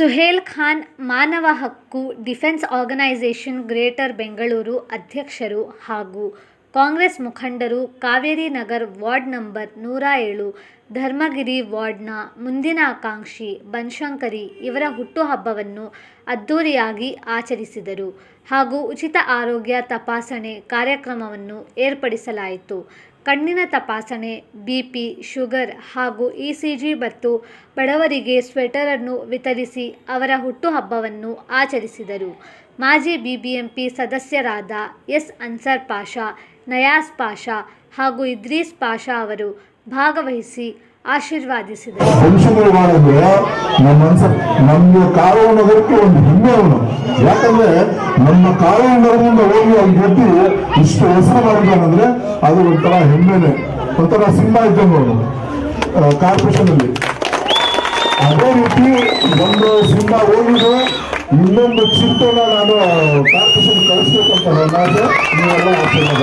ಸುಹೇಲ್ ಖಾನ್ ಮಾನವ ಹಕ್ಕು defence organisation greater Bengaluru ಅಧ್ಯಕ್ಷರು ಹಾಗೂ ಕಾಂಗ್ರೆಸ್ ಮುಖಂಡರು ಕಾವೇರಿ ನಗರ್ ವಾರ್ಡ್ ನಂಬರ್ ನೂರ ಏಳು, ಧರ್ಮಗಿರಿ ವಾರ್ಡ್ನ ಮುಂದಿನ ಆಕಾಂಕ್ಷಿ ಬನಶಂಕರಿ ಇವರ ಹುಟ್ಟುಹಬ್ಬವನ್ನು ಅದ್ದೂರಿಯಾಗಿ ಆಚರಿಸಿದರು ಹಾಗೂ ಉಚಿತ ಆರೋಗ್ಯ ತಪಾಸಣೆ ಕಾರ್ಯಕ್ರಮವನ್ನು ಏರ್ಪಡಿಸಲಾಯಿತು. ಕಣ್ಣಿನ ತಪಾಸಣೆ ಬಿಪಿ ಶುಗರ್ ಹಾಗೂ ಇಸಿಜಿ ಮತ್ತು ಬಡವರಿಗೆ ಸ್ವೆಟರನ್ನು ವಿತರಿಸಿ ಅವರ ಹುಟ್ಟುಹಬ್ಬವನ್ನು ಆಚರಿಸಿದರು. ಮಾಜಿ ಬಿಬಿಎಂಪಿ ಸದಸ್ಯರಾದ ಎಸ್. ಅನ್ಸರ್ ಪಾಷಾ ನಯಾಸ್ ಪಾಷಾ ಹಾಗೂ ಇದ್ರೀಸ್ ಪಾಷಾ ಅವರು ಭಾಗವಹಿಸಿ ಆಶೀರ್ವಾದಿಸಿದರು. ಮನುಷ್ಯಗಳು ನಮ್ಮ ನಮ್ಗೆ ಕಾರವಾರ ಒಂದು ಹೆಮ್ಮೆ ಅವನು ಯಾಕಂದ್ರೆ ನಮ್ಮ ಕಾರವಾರ ಹೋಗಿ ಅವ್ನ ಗೆದ್ದು ಇಷ್ಟು ಹೆಸರು ಮಾಡಿದ್ದಾನಂದ್ರೆ ಅದು ಒಂಥರ ಹೆಮ್ಮೆನೆ, ಒಂಥರ ಸಿನಿಮಾ ಇದ್ದಂಗೆ ಅವನು ಕಾರ್ಪೊರೇಷನ್ ಅಲ್ಲಿ ಅದೇ ರೀತಿ ಒಂದು ಸಿನಿಮಾ ಹೋಗಿದೆ, ಇನ್ನೊಂದು ಚಿಂತನ ನಾನು ಕಾರ್ಪೊರೇಷನ್ ಕಳಿಸ್ಬೇಕಂತ ನನ್ನ ಆಸೆ. ನೀವೆಲ್ಲ ಆಶೀರ್ವಾದ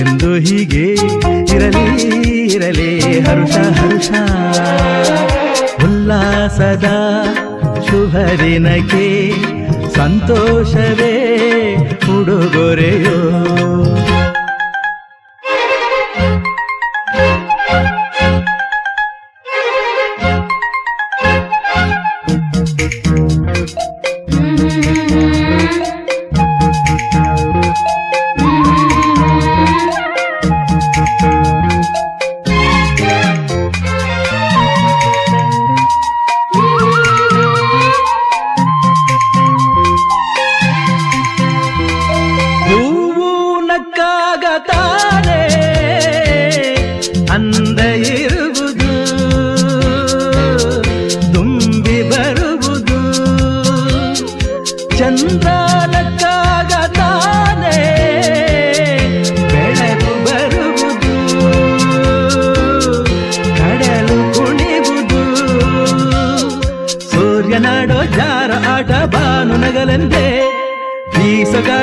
ಎಂದು ಹೀಗೆ ಇರಲಿ ಇರಲಿ ಹರುಷ ಹರುಷ. ಉಲ್ಲಾಸದ ಶುಭ ದಿನಕ್ಕೆ ಸಂತೋಷವೇ ಉಡುಗೊರೆಯೋ.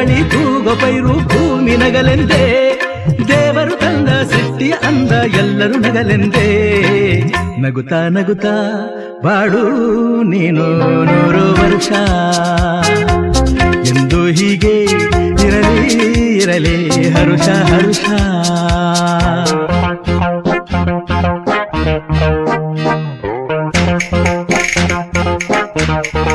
ಬೀಸಗಾಳಿ ತೂಗೋ ಪೈರು ಭೂಮಿ ನಗಲೆಂದೇ. ದೇವರು ತಂದ ಸೃಷ್ಟಿಯ ಅಂದ ಎಲ್ಲರೂ ನಗಲೆಂದೇ. ನಗುತ್ತಾ ನಗುತ್ತಾ ಬಾಡು ನೀನು ನೂರು ವರ್ಷ. ಎಂದು ಹೀಗೆ ಇರಲಿ ಇರಲಿ, ಹರುಷ ಹರುಷ. La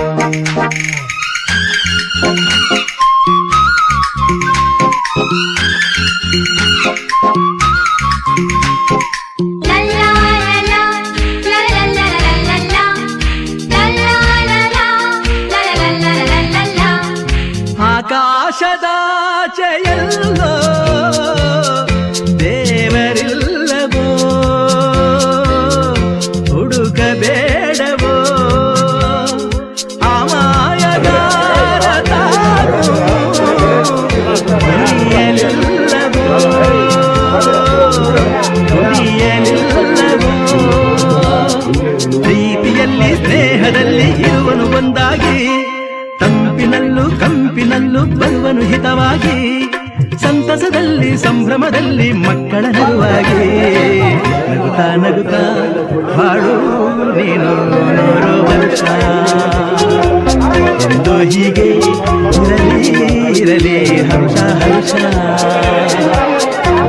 ಹರುಷ ಹರ್ಷ.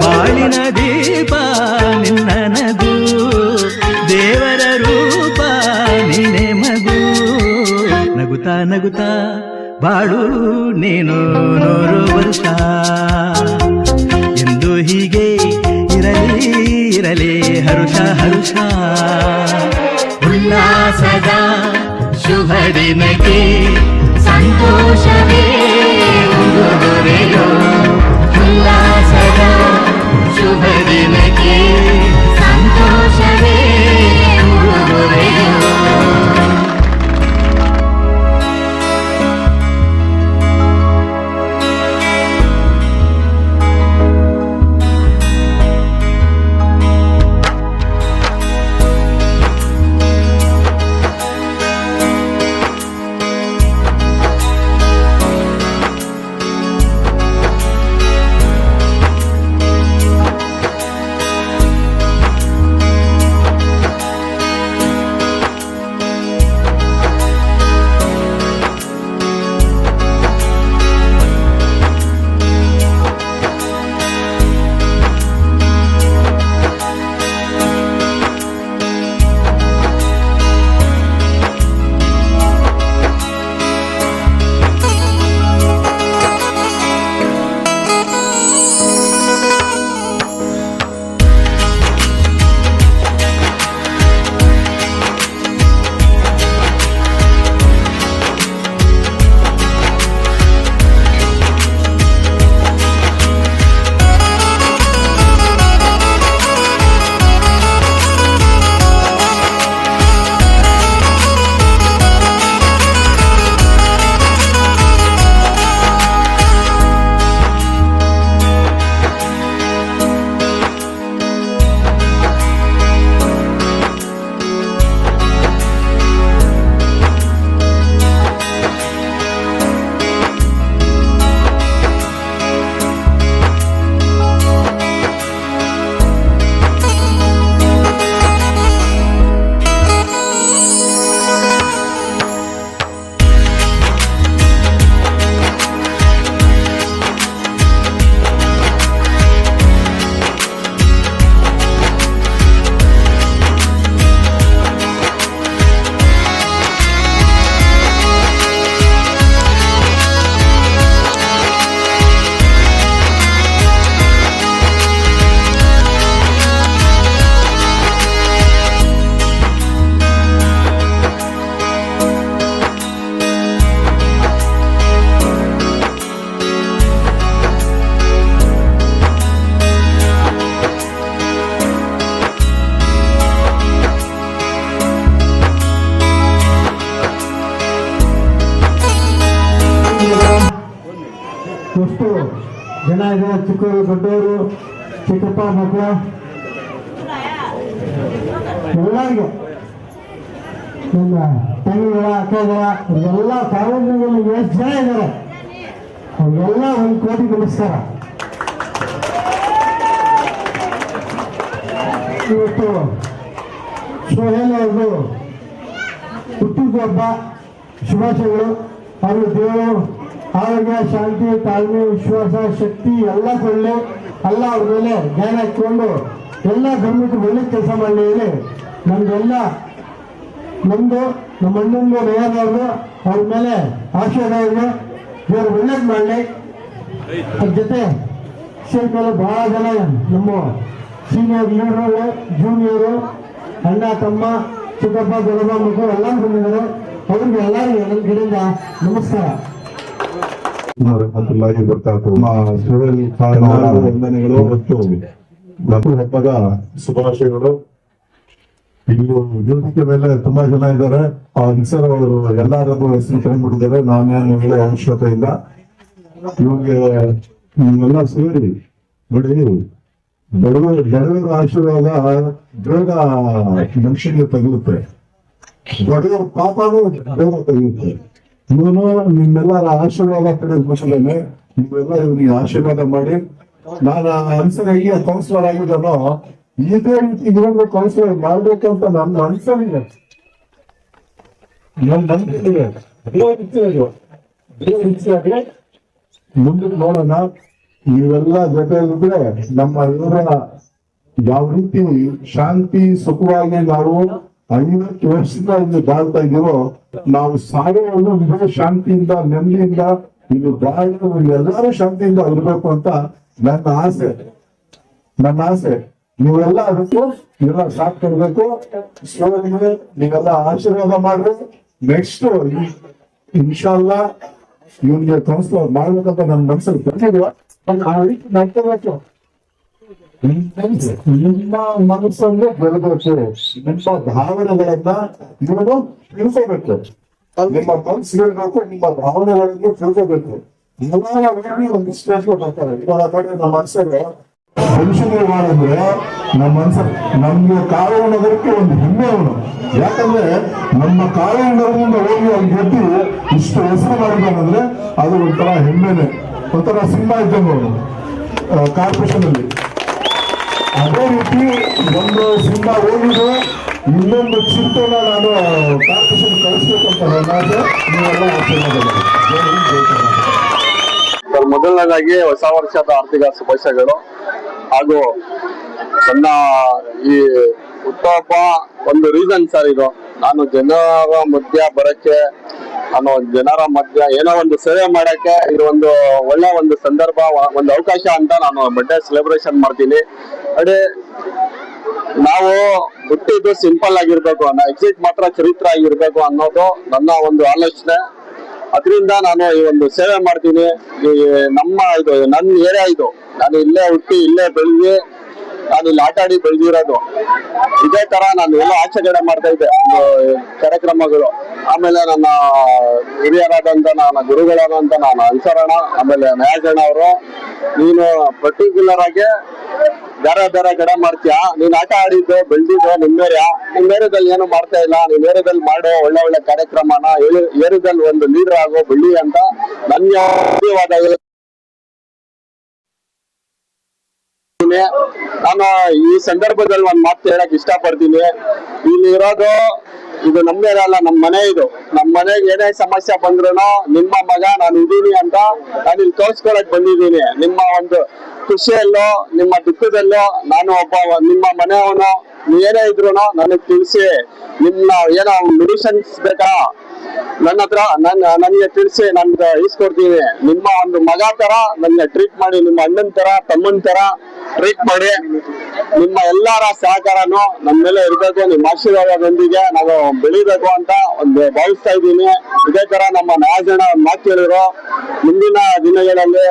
ಬಾಳಿನ ದೀಪ ನಿನ್ನ ನಗು. ದೇವರ ರೂಪ ನಗುತ್ತಾ ನಗುತ್ತಾ ಬಾಳು ನೀನು ನೂರು ವರ್ಷ. ಎಂದು ಹೀಗೆ ಇರಲಿ ಇರಲಿ ಹರುಷ ಹರುಷ. ಉಲ್ಲಾಸದ ಶುಭ ದಿನಕ್ಕೆ ಸಂತೋಷವೇ? ಉಡುಗೊರೆಯೋ ತಂಗಿಗಳ ಅಕ್ಕಗಳ ಎಲ್ಲ ಕಾಲೇಜಿನಲ್ಲಿ ಎಷ್ಟು ಜನ ಇದ್ದಾರೆ ಒಂದು ಕೋಟಿ ನಮಸ್ಕಾರ ಇವತ್ತು ಸೋಹೇಲ್ ಅವರು ಹುಟ್ಟಿದ ಶುಭಾಶಯಗಳು. ಅವರು ದೇವರು ಆರೋಗ್ಯ, ಶಾಂತಿ, ತಾಳ್ಮೆ, ವಿಶ್ವಾಸ, ಶಕ್ತಿ ಎಲ್ಲ ಕೊಡಲಿ. ಎಲ್ಲ ಅವ್ರ ಮೇಲೆ ಜ್ಞಾನ ಇಟ್ಕೊಂಡು ಎಲ್ಲ ಧರ್ಮಕ್ಕೆ ಒಳ್ಳೆ ಕೆಲಸ ಮಾಡಲಿ ಹೇಳಿ ನಮ್ದೆಲ್ಲ ನಮ್ದು ನಮ್ಮ ಅಣ್ಣಂದು ನೇರದವ್ರದ್ದು ಅವ್ರ ಮೇಲೆ ಆಶೀರ್ವಾದ ಇವರು ದೇವ್ರು ಒಳ್ಳೇದು ಮಾಡಲಿ. ಅದ್ರ ಜೊತೆ ಶಿಲ್ಪಲ್ಲಿ ಬಹಳ ಜನ ನಮ್ಮ ಸೀನಿಯರ್ ಲೀಡರ್ಗಳು ಜೂನಿಯರು ಅಣ್ಣ ತಮ್ಮ ಚಿಕ್ಕಪ್ಪ ದೊಡ್ಡಪ್ಪ ಮಕ್ಕಳು ಎಲ್ಲ ಬಂದಿದ್ದಾರೆ. ಅವ್ರಿಗೆ ಎಲ್ಲರಿಗೂ ನನ್ನ ಕಡೆಯಿಂದ ನಮಸ್ಕಾರ. ವಂದನೆಗಳು. ಮತ್ತು ಮತ್ತು ಹಬ್ಬದ ಶುಭಾಶಯಗಳು. ವೇದಿಕೆ ಮೇಲೆ ತುಂಬಾ ಜನ ಇದ್ದಾರೆ. ಆ ನಿಸರ್ ಅವರು ಎಲ್ಲರದ್ದು ಹೆಸರು ತಗೊಂಡ್ಬಿಟ್ಟಿದ್ದಾರೆ. ನಾನೇನು ಹೇಳಿ ಅವಶ್ಯಕತೆ ಇಲ್ಲ. ಇವ್ರಿಗೆ ಎಲ್ಲ ಸೇರಿ ನೋಡಿ, ಬಡವರು, ಬಡವರ ಆಶೀರ್ವಾದ ಬೇಗ ಮನುಷ್ಯನಿಗೆ ತಗುಲುತ್ತೆ. ಬಡವರ ಪಾಪನೂ ಬೇಗ ತೆಗೆಯುತ್ತೆ ಇವನು ನಿಮ್ಮೆಲ್ಲರ ಆಶೀರ್ವಾದ ಕಡೆ ಕೂಸಲೇನೆ ನೀವೆಲ್ಲ ಇವನಿಗೆ ಆಶೀರ್ವಾದ ಮಾಡಿ. ನಾನು ಅನ್ಸನಾಗಿ ಕೌನ್ಸಿಲರ್ ಆಗಿದ್ದಾನೋ ಇದೇ ರೀತಿ ಇದೊಂದು ಕೌನ್ಸಿಲರ್ ಮಾಡ್ಬೇಕಂತ ನನ್ನ ಅನ್ಸಲಿಲ್ಲ. ನಂಬಿಕೆ ಇಚ್ಛೆ ಆದ್ರೆ ಮುಂದಕ್ಕೆ ನೋಡೋಣ. ಇವೆಲ್ಲ ಜೊತೆಯಲ್ಲಿದ್ರೆ ನಮ್ಮ ಇವರ ಯಾವ ರೀತಿ ಶಾಂತಿ, ಸುಖವಾಗಿ ನಾವು ಐವತ್ತು ವರ್ಷದ ಇಲ್ಲಿ ಬಾಳ್ತಾ ಇದೀವೋ ನಾವು ಸಾಯೋವನ್ನು ಇದೇ ಶಾಂತಿಯಿಂದ, ನೆಮ್ಮದಿಯಿಂದ ಇದು ಬಾಳು ಎಲ್ಲರೂ ಶಾಂತಿಯಿಂದ ಇರಬೇಕು ಅಂತ ನನ್ನ ಆಸೆ. ನನ್ನ ಆಸೆ. ನೀವೆಲ್ಲ ಅದಕ್ಕೂ ಎಲ್ಲ ಸಾಥ್ ಕೊಡ್ಬೇಕು. ನೀವೆಲ್ಲ ಆಶೀರ್ವಾದ ಮಾಡ್ರಿ. ನೆಕ್ಸ್ಟ್ ಇನ್ಶಾಲ್ಲ ಇವನಿಗೆ ಕೌನ್ಸಿಲರ್ ಮಾಡ್ಬೇಕಂತ ನನ್ನ ಮನಸ್ಸಲ್ಲಿ ಬಂದಿದೆ ಒಂದು ಆ ರೀತಿ ನಡ್ಕೋಬೇಕು. ನಿಮ್ಮ ಮನಸ್ಸನ್ನು ಬೆಳೆದೋಕೆ, ನಿಮ್ಮ ಭಾವನೆಗಳನ್ನ ನೀವು ತಿಳ್ಕೋಬೇಕು. ನಿಮ್ಮ ಹೇಳ್ಬೇಕು ನಿಮ್ಮ ಭಾವನೆಗಳನ್ನು ತಿಳ್ಕೋಬೇಕು. ಎಲ್ಲ ಸ್ಟೇಜ್ ಬರ್ತಾರೆ ಇವಾಗ ನೋಡಿ, ನಮ್ಮ ಮನಸ್ಸಲ್ಲಿ ಮನುಷ್ಯನಿಗೆ ಮಾಡಿದ್ರೆ ನಮ್ಮ ಮನಸ್ಸ ನಮ್ಗೆ ಕಾರವಾರ ನಗರಕ್ಕೆ ಒಂದು ಹೆಮ್ಮೆ ಅವನು ಯಾಕಂದ್ರೆ ನಮ್ಮ ಕಾರವಾರ ನಗರದಿಂದ ಹೋಗಿ ಅಲ್ಲಿ ಗೆದ್ದು ಇಷ್ಟು ಹೆಸರು ಮಾಡಿದಾನಂದ್ರೆ ಅದು ಒಂಥರ ಹೆಮ್ಮೆನೆ. ಒಂಥರ ಸಿನಿಮಾ ಇದ್ದಂಗ ಅವನು ಕಾರ್ಪೊರೇಷನ್ ಅಲ್ಲಿ. ಅದೇ ರೀತಿ ಒಂದು ಸಿನಿಮಾ ಹೋಗಿದೆ, ಇನ್ನೊಂದು ಚಿಂತೆ ನಾನು ಕಾರ್ಪೊರೇಷನ್ ಕಳಿಸ್ಬೇಕಂತ ಮೊದಲನೇದಾಗಿ ಹೊಸ ವರ್ಷದ ಆರ್ಥಿಕ ಶುಭಾಶಯಗಳು. ಹಾಗೂ ನನ್ನ ಈ ಹುಟ್ಟುಹಬ್ಬ ಒಂದು ರೀಸನ್ ಸರ್ ಇದು. ನಾನು ಜನರ ಮಧ್ಯ ಬರಕ್ಕೆ, ನಾನು ಜನರ ಮಧ್ಯ ಏನೋ ಒಂದು ಸೇವೆ ಮಾಡಕ್ಕೆ ಇದು ಒಂದು ಒಳ್ಳೆ ಒಂದು ಸಂದರ್ಭ, ಒಂದು ಅವಕಾಶ ಅಂತ ನಾನು ಬರ್ಡೇ ಸೆಲೆಬ್ರೇಷನ್ ಮಾಡ್ತೀನಿ. ಅದೇ ನಾವು ಹುಟ್ಟಿದ್ದು ಸಿಂಪಲ್ ಆಗಿರ್ಬೇಕು ಎಕ್ಸಿಟ್ ಮಾತ್ರ ಚರಿತ್ರ ಆಗಿರ್ಬೇಕು ಅನ್ನೋದು ನನ್ನ ಒಂದು ಆಲೋಚನೆ. ಅದರಿಂದ ನಾನು ಈ ಒಂದು ಸೇವೆ ಮಾಡ್ತೀನಿ. ನಮ್ಮ ಇದು, ನನ್ನ ಏರಿಯಾ ಇದು. ನಾನು ಇಲ್ಲೇ ಹುಟ್ಟಿ, ಇಲ್ಲೇ ಬೆಳೆದಿ ನಾನು ಇಲ್ಲಿ ಆಟ ಆಡಿ ಬೆಳೆದಿರೋದು. ಇದೇ ತರ ನಾನು ಎಲ್ಲ ಆಚರಣೆ ಮಾಡ್ತಾ ಇದ್ದೆ ಕಾರ್ಯಕ್ರಮಗಳು. ಆಮೇಲೆ ನನ್ನ ಹಿರಿಯರಾದಂತ ನನ್ನ ಗುರುಗಳಾದಂತ ನಾನು ಅನುಸರಣ ಆಮೇಲೆ ನಯಾಜಣ್ಣ ಅವರು. ನೀನು ಪರ್ಟಿಕ್ಯುಲರ್ ಆಗಿ ಬೇರೆ ಬೇರೆ ಕಡೆ ಮಾಡ್ತೀಯಾ? ನೀನ್ ಆಟ ಆಡಿದ್ದು, ಬೆಳೆದಿದ್ದು ನಿಮ್ ಏರಿಯಾ ನಿಮ್ ಏರಿಯಾದಲ್ಲಿ ಏನು ಮಾಡ್ತಾ ಇಲ್ಲ? ನಿಮ್ ಏರಿಯಾದಲ್ಲಿ ಮಾಡೋ ಒಳ್ಳೆ ಒಳ್ಳೆ ಕಾರ್ಯಕ್ರಮನ, ಏರಿ- ಏರಿಯಾದಲ್ಲಿ ಒಂದು ಲೀಡರ್ ಆಗೋ ಬೆಳ್ಳಿ ಅಂತ ನನ್ನ ನಾನು ಈ ಸಂದರ್ಭದಲ್ಲಿ ಒಂದ್ ಮಾತು ಹೇಳಕ್ ಇಷ್ಟಪಡ್ತೀನಿ. ಇಲ್ಲಿ ಇರೋದು, ಇದು ನಮ್ಮ ಅಲ್ಲ ನಮ್ಮ ಮನೆ ಇದು. ನಮ್ಮ ಮನೆಗೆ ಏನೇ ಸಮಸ್ಯೆ ಬಂದ್ರು ನಿಮ್ಮ ಮಗ ನಾನು ಇದ್ದೀನಿ ಅಂತ ನಾನು ಇಲ್ಲಿ ತೋರ್ಸ್ಕೊಳಕ್ ಬಂದಿದ್ದೀನಿ. ನಿಮ್ಮ ಒಂದು ಖುಷಿಯಲ್ಲೋ, ನಿಮ್ಮ ದುಃಖದಲ್ಲೋ, ನಾನು ಒಬ್ಬ ನಿಮ್ಮ ಮನೆಯವನು ಏನೇ ಇದ್ರು ನನಗ್ ತಿಳಿಸಿ. ನಿಮ್ಮ ಏನೋ ಮೆಡಿಸನ್ಸ್ ಬೇಕಾ? ನನ್ನ ಹತ್ರ, ನನ್ನ, ನನಗೆ ತಿಳಿಸಿ, ನನ್ಗೆ ಇಸ್ಕೊಡ್ತೀನಿ ನಿಮ್ಮ ಒಂದು ಮಗ ತರ ನನ್ನ ಟ್ರೀಟ್ ಮಾಡಿ, ನಿಮ್ಮ ಅಣ್ಣನ ತರ, ತಮ್ಮನ ತರ ಟ್ರೀಟ್ ಮಾಡಿ. ನಿಮ್ಮ ಎಲ್ಲರ ಸಹಕಾರನು ನಮ್ಮ ಮೇಲೆ ಇರ್ಬೇಕು. ನಿಮ್ಮ ಆಶೀರ್ವಾದದೊಂದಿಗೆ ನಾವು ಬೆಳಿಬೇಕು ಅಂತ ಒಂದು ಭಾವಿಸ್ತಾ ಇದ್ದೀನಿ. ಇದೇ ತರ ನಮ್ಮ ನಾಲ್ಕು ಮಾತು ಹೇಳಿದ್ರು. ಮುಂದಿನ ದಿನಗಳಲ್ಲಿ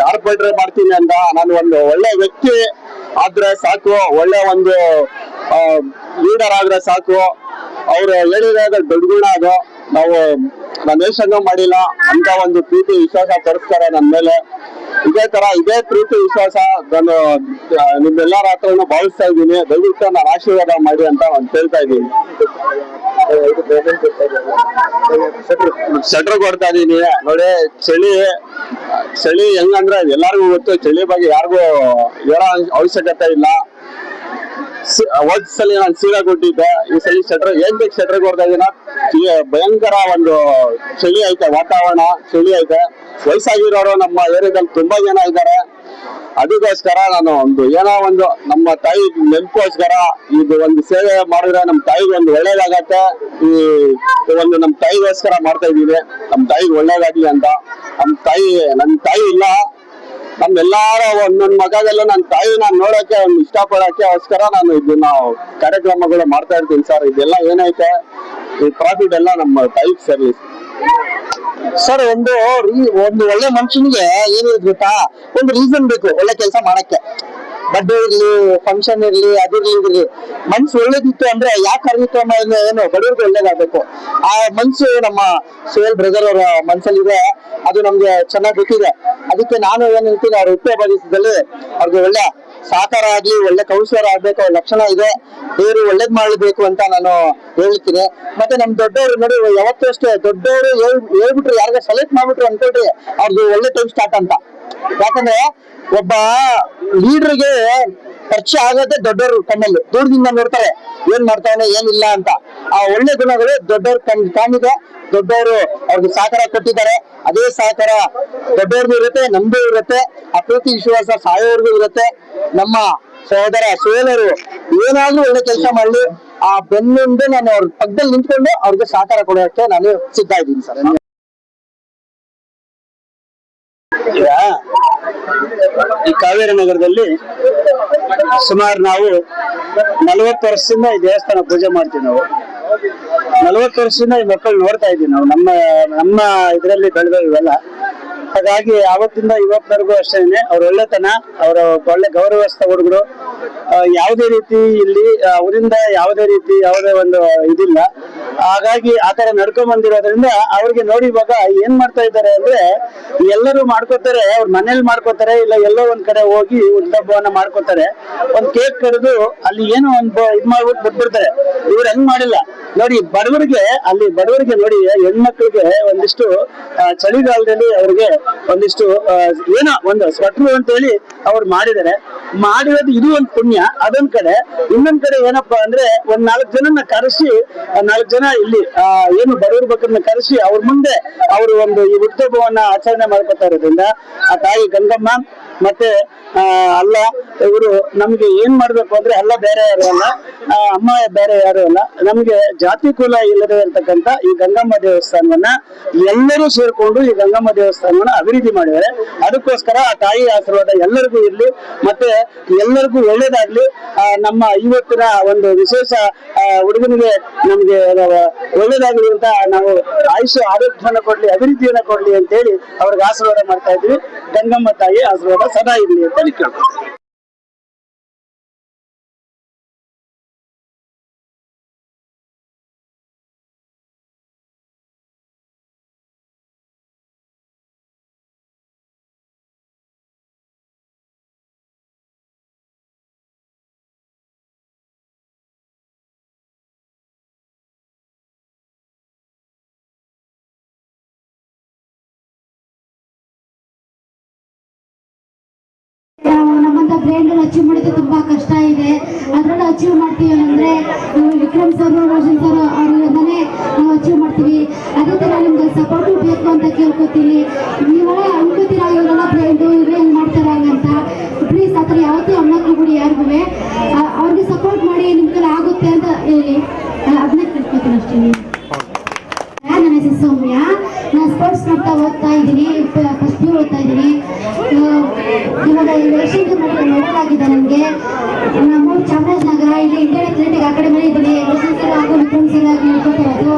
ಕಾರ್ಪೊರೇಟರ್ ಮಾಡ್ತೀನಿ ಅಂತ. ನಾನು ಒಂದು ಒಳ್ಳೆ ವ್ಯಕ್ತಿ ಆದ್ರೆ ಸಾಕು. ಒಳ್ಳೆ ಒಂದು ಲೀಡರ್ ಆದ್ರೆ ಸಾಕು. ಅವ್ರು ಹೇಳಿದಾಗ ದೊಡ್ಡ ಗುಣ ಅದು ನಾವು ನಾನು ಮಾಡಿಲ್ಲ, ಅಂತ ಒಂದು ಪ್ರೀತಿ ವಿಶ್ವಾಸ ತೋರಿಸ್ತಾರೆ ನನ್ನ ಮೇಲೆ. ಇದೇ ತರ, ಇದೇ ಪ್ರೀತಿ ವಿಶ್ವಾಸ ನಾನು ನಿಮ್ಮೆಲ್ಲರ ಹತ್ರನೂ ಭಾವಿಸ್ತಾ ಇದ್ದೀನಿ. ದಯವಿಟ್ಟು ನಾನು ಆಶೀರ್ವಾದ ಮಾಡಿ ಅಂತ ನಾನು ಹೇಳ್ತಾ ಇದ್ದೀನಿ. ಶಟ್ರ್ ಕೊಡ್ತಾ ಇದೀನಿ ನೋಡಿ, ಚಳಿ ಚಳಿ ಹೆಂಗಂದ್ರೆ ಎಲ್ಲಾರ್ಗು ಗೊತ್ತು, ಚಳಿ ಬಗ್ಗೆ ಯಾರಿಗೂ ಹೇಳೋ ಅವಶ್ಯಕತೆ ಇಲ್ಲ. ಹೋದ್ ಸಲ ನಾನು ಸೀರೆ ಕೊಟ್ಟಿದ್ದೆ. ಈ ಸಲ ಶೆಟ್ರ್ ಏನ್ ಬೇಕು ಶಟ್ರ್ ಕೊಡ್ತಾ ಇದೀನ ಭಯಂಕರ ಒಂದು ಚಳಿ ಐತೆ, ವಾತಾವರಣ ಚಳಿ ಐತೆ. ವಯಸ್ಸಾಗಿರೋರು ನಮ್ಮ ಏರಿಯಾದಲ್ಲಿ ತುಂಬಾ ಜನ ಇದ್ದಾರೆ. ಅದಕ್ಕೋಸ್ಕರ ನಾನು ಒಂದು ಏನೋ ಒಂದು ನಮ್ಮ ತಾಯಿ ನೆನಪೋಸ್ಕರ ಇದು ಒಂದು ಸೇವೆ ಮಾಡಿದ್ರೆ ನಮ್ಮ ತಾಯಿಗೆ ಒಂದು ಒಳ್ಳೇದಾಗತ್ತೆ. ಈ ಒಂದು ನಮ್ಮ ತಾಯಿಗೋಸ್ಕರ ಮಾಡ್ತಾ ಇದ್ದೀನಿ ನಮ್ಮ ತಾಯಿಗೆ ಒಳ್ಳೇದಾಗ್ಲಿ ಅಂತ. ನಮ್ಮ ತಾಯಿ ನನ್ನ ತಾಯಿ ಇಲ್ಲ. ನಮ್ಮೆಲ್ಲಾರ ನನ್ನ ಮಗದಲ್ಲ ನನ್ನ ತಾಯಿ ನಾನು ನೋಡಕ್ಕೆ ಅವ್ನು ಇಷ್ಟಪಡಕ್ಕೆ ಅವಸ್ಕರ ನಾನು ಇದನ್ನ ಕಾರ್ಯಕ್ರಮಗಳು ಮಾಡ್ತಾ ಇರ್ತೀನಿ ಸರ್. ಇದೆಲ್ಲ ಏನೈತೆ? ಈ ಪ್ರಾಫಿಟ್ ಎಲ್ಲ ನಮ್ಮ ತಾಯಿಗೆ ಸರ್ವಿಸ್ ಸರ್, ಒಂದು ಒಂದು ಒಳ್ಳೆ ಮನುಷ್ಯನಿಗೆ ಏನಿರುತ್ತೆ ಗೊತ್ತಾ? ಒಂದು ರೀಸನ್ ಬೇಕು, ಒಳ್ಳೆ ಕೆಲಸ ಮಾಡಕ್ಕೆ. ಬರ್ಡೇ ಇರ್ಲಿ ಫಂಕ್ಷನ್ ಇರ್ಲಿ ಅದಿರ್ಲಿ ಇರ್ಲಿ ಮನ್ಸು ಒಳ್ಳೇದಿತ್ತು ಅಂದ್ರೆ ಯಾವ ಕಾರ್ಯಕ್ರಮ ಏನು ಏನು ಬಡವ್ರಿಗೆ ಒಳ್ಳೇದಾಗಬೇಕು. ಆ ಮನ್ಸು ನಮ್ಮ ಸೇಲ್ ಬ್ರದರ್ ಅವರ ಮನ್ಸಲ್ಲಿದೆ, ಅದು ನಮ್ಗೆ ಚೆನ್ನಾಗಿ ಗೊತ್ತಿದೆ. ಅದಕ್ಕೆ ನಾನು ಏನ್ ಹೇಳ್ತೀನಿ, ಅವ್ರ ಹುಟ್ಟು ದಿವಸದಲ್ಲಿ ಅವ್ರಿಗೆ ಒಳ್ಳೆ ಸಹಕಾರ ಆಗ್ಲಿ, ಒಳ್ಳೆ ಕೌಶಲ ಆಗ್ಬೇಕು, ಅವ್ರ ಲಕ್ಷಣ ಇದೆ. ದೇವರು ಒಳ್ಳೇದ್ ಮಾಡಬೇಕು ಅಂತ ನಾನು ಹೇಳ್ತೀನಿ. ಮತ್ತೆ ನಮ್ ದೊಡ್ಡವರು ನೋಡಿ, ಯಾವತ್ತೂ ಅಷ್ಟೇ ದೊಡ್ಡವರು ಹೇಳ್ಬಿಟ್ರು ಯಾರಿಗ ಸೆಲೆಕ್ಟ್ ಮಾಡ್ಬಿಟ್ರು ಅನ್ಕೊಳ್ರಿ ಅವ್ರದ್ದು ಒಳ್ಳೆ ಟೈಮ್ ಸ್ಟಾರ್ಟ್ ಅಂತ. ಯಾಕಂದ್ರೆ ಒಬ್ಬ ಲೀಡರ್ಗೆ ಪರಿಚಯ ಆಗೋದೇ ದೊಡ್ಡವರು ಕಣ್ಣಲ್ಲಿ ದೂರದಿಂದ ನೋಡ್ತಾರೆ, ಏನ್ ಮಾಡ್ತಾನೆ ಏನಿಲ್ಲ ಅಂತ. ಆ ಒಳ್ಳೆ ಗುಣಗಳು ದೊಡ್ಡವ್ರ ಕಣ್, ಕಾಣಿದೆ, ದೊಡ್ಡವರು ಅವ್ರಿಗೆ ಸಹಕಾರ ಕೊಟ್ಟಿದ್ದಾರೆ. ಅದೇ ಸಹಕಾರ ದೊಡ್ಡವ್ರಿಗೂ ಇರುತ್ತೆ ನಮ್ದು ಇರುತ್ತೆ. ಆ ಪ್ರೀತಿ ವಿಶ್ವಾಸ ಸಾಯೋರ್ಗೂ ಇರುತ್ತೆ. ನಮ್ಮ ಸಹೋದರ ಸುಹೇಲರು ಏನಾದ್ರೂ ಒಳ್ಳೆ ಕೆಲಸ ಮಾಡ್ಲಿ, ಆ ಬೆನ್ನಿಂದ ನಾನು ಅವ್ರ ಪಕ್ಕದಲ್ಲಿ ನಿಂತ್ಕೊಂಡು ಅವ್ರಿಗೆ ಸಹಕಾರ ಕೊಡೋಕೆ ನಾನು ಸಿದ್ಧ ಇದ್ದೀನಿ ಸರ್. ಈ ಕಾವೇರಿ ನಗರದಲ್ಲಿ ಸುಮಾರು ನಾವು ನಲವತ್ತು ವರ್ಷದಿಂದ ಈ ದೇವಸ್ಥಾನ ಪೂಜೆ ಮಾಡ್ತೀವಿ ನಾವು. ನಲವತ್ತು ವರ್ಷದಿಂದ ಈ ಮಕ್ಕಳು ನೋಡ್ತಾ ಇದ್ದೀವಿ ನಾವು. ನಮ್ಮ ನಮ್ಮ ಇದರಲ್ಲಿ ಬೆಳೆದ ಹಾಗಾಗಿ ಆವತ್ತಿಂದ ಇವತ್ತಿನವರೆಗೂ ಅಷ್ಟೇನೆ, ಅವ್ರ ಒಳ್ಳೆತನ, ಅವರ ಒಳ್ಳೆ ಗೌರವಸ್ಥ ಹುಡುಗರು ಯಾವುದೇ ರೀತಿ ಇಲ್ಲಿ ಅವರಿಂದ ಯಾವುದೇ ರೀತಿ ಯಾವುದೇ ಒಂದು ಇದಿಲ್ಲ. ಹಾಗಾಗಿ ಆತರ ನಡ್ಕೊಂಡ್ ಬಂದಿರೋದ್ರಿಂದ ಅವ್ರಿಗೆ ನೋಡಿ ಇವಾಗ ಏನ್ ಮಾಡ್ತಾ ಇದ್ದಾರೆ ಅಂದ್ರೆ ಎಲ್ಲರೂ ಮಾಡ್ಕೋತಾರೆ ಅವ್ರ ಮನೇಲಿ ಮಾಡ್ಕೋತಾರೆ ಇಲ್ಲ ಎಲ್ಲೋ ಒಂದ್ ಕಡೆ ಹೋಗಿ ಉದ್ದಬ್ಬವನ್ನ ಮಾಡ್ಕೋತಾರೆ. ಒಂದ್ ಕೇಕ್ ಕರೆದು ಅಲ್ಲಿ ಏನೋ ಒಂದ್ ಇದ್ ಮಾಡ್ಬಿಟ್ಟು ಬಿಟ್ಬಿಡ್ತಾರೆ. ಇವ್ರು ಹೆಂಗ್ ಮಾಡಿಲ್ಲ. ನೋಡಿ ಬಡವರಿಗೆ ಅಲ್ಲಿ ಬಡವರಿಗೆ ನೋಡಿ ಹೆಣ್ಮಕ್ಳಿಗೆ ಒಂದಿಷ್ಟು ಆ, ಚಳಿಗಾಲದಲ್ಲಿ ಅವ್ರಿಗೆ ಒಂದಿಷ್ಟು ಏನೋ ಒಂದು ಸ್ವೆಟ್ರು ಅಂತ ಹೇಳಿ ಅವ್ರು ಮಾಡಿದ್ದಾರೆ. ಮಾಡಿರೋದು ಇದು ಒಂದು ಪುಣ್ಯ. ಅದೊಂದ್ ಕಡೆ. ಇನ್ನೊಂದ್ ಕಡೆ ಏನಪ್ಪಾ ಅಂದ್ರೆ ಒಂದ್ ನಾಲ್ಕು ಜನನ ಕರೆಸಿ ನಾಲ್ಕು ಜನ ಇಲ್ಲಿ ಏನು ಬಡವರು ಕರೆಸಿ ಅವ್ರ ಮುಂದೆ ಅವರು ಒಂದು ಈ ಉತ್ಸವವನ್ನ ಆಚರಣೆ ಮಾಡ್ಕೊತಾ ಇರೋದ್ರಿಂದ ಆ ತಾಯಿ ಗಂಗಮ್ಮ ಮತ್ತೆ ಅಲ್ಲ, ಇವರು ನಮ್ಗೆ ಏನ್ ಮಾಡ್ಬೇಕು ಅಂದ್ರೆ ಅಲ್ಲ ಬೇರೆ ಯಾರು ಅಲ್ಲ ಅಮ್ಮ ಬೇರೆ ಯಾರು ಅಲ್ಲ, ನಮ್ಗೆ ಜಾತಿ ಕುಲ ಇಲ್ಲದೆ ಇರತಕ್ಕಂತ ಈ ಗಂಗಮ್ಮ ದೇವಸ್ಥಾನವನ್ನ ಎಲ್ಲರೂ ಸೇರ್ಕೊಂಡು ಈ ಗಂಗಮ್ಮ ದೇವಸ್ಥಾನವನ್ನ ಅಭಿವೃದ್ಧಿ ಮಾಡಿದ್ದಾರೆ. ಅದಕ್ಕೋಸ್ಕರ ಆ ತಾಯಿ ಆಶೀರ್ವಾದ ಎಲ್ಲರಿಗೂ ಇರ್ಲಿ, ಮತ್ತೆ ಎಲ್ಲರಿಗೂ ಒಳ್ಳೇದಾಗ್ಲಿ ನಮ್ಮ ಇವತ್ತಿನ ಒಂದು ವಿಶೇಷ ಹುಡುಗನಿಗೆ ನಮ್ಗೆ ಒಳ್ಳೇದಾಗ್ಲಿ ಅಂತ ನಾವು ಆಯುಷ ಆರೋಗ್ಯವನ್ನು ಕೊಡ್ಲಿ, ಅಭಿವೃದ್ಧಿಯನ್ನ ಕೊಡ್ಲಿ ಅಂತ ಹೇಳಿ ಅವ್ರಿಗೆ ಆಶೀರ್ವಾದ ಮಾಡ್ತಾ ಇದ್ವಿ. ಗಂಗಮ್ಮ ತಾಯಿ ಆಶೀರ್ವಾದ ಸದಾ ಇರ್ಲಿ ಅಂತ ಕೇಳ್ಕೊಳ್ತೀವಿ ಬ್ರ್ಯಾಂಡ್ ಅಚೀವ್ ಮಾಡೋದು ತುಂಬಾ ಕಷ್ಟ ಇದೆ. ಅದರಲ್ಲೂ ಅಚೀವ್ ಮಾಡ್ತೀವಿ ಅಂದ್ರೆ ವಿಕ್ರಮ್ ಸರ್ ರೋಷನ್ ಸರ್ ಅವರಿಂದನೇ ನಾವು ಅಚೀವ್ ಮಾಡ್ತೀವಿ. ಅದೇ ತರ ನಿಮ್ಗೆ ಸಪೋರ್ಟ್ ಬೇಕು ಅಂತ ಕೇಳ್ಕೊತೀನಿ. ನೀವು ಅನ್ಕೋತೀರಾ ಇವರೆಲ್ಲ ಬ್ರೈಂಡು ಇವ್ರೆ ಹೆಂಗ್ ಮಾಡ್ತಾರ ಅಂತ? ಪ್ಲೀಸ್ ಆ ಥರ ಯಾವತ್ತೂ ಅಣ್ಣಕ್ಕೂ ಕೂಡ ಯಾರಿಗೂ ಅವ್ರಿಗೆ ಸಪೋರ್ಟ್ ಮಾಡಿ ನಿಮ್ ಕೈಲಿ ಆಗುತ್ತೆ ಅಂತ ಹೇಳಿ. ಅದನ್ನೇ ಕೇಳ್ಕೊತೀನಿ ಅಷ್ಟೇ. ನನ್ನ ಹೆಸರು ಸೌಮ್ಯ? ಕೋರ್ಸ್ ಓದ್ತಾ ಇದ್ದೀನಿ ಫಸ್ಟ್ ಯು ಓದ್ತಾ ಇದ್ದೀನಿ. ಇವಾಗ ರೇಷನ್ ನೋಡಲಾಗಿದೆ ನನಗೆ ನಮ್ಮ ಚಾಮರಾಜನಗರ, ಇಲ್ಲಿ ಇಂಡಿಯನ್ ಅಥ್ಲೆಟಿಕ್ ಅಕಾಡೆಮಿ ಇದ್ದೀನಿ ರೋಷನ್ ಸರ್ ಹಾಗೂ ವಿಕ್ರಮ್ ಸರ್ ಆಗಿ ನೋಡ್ಕೊತಿರೋದು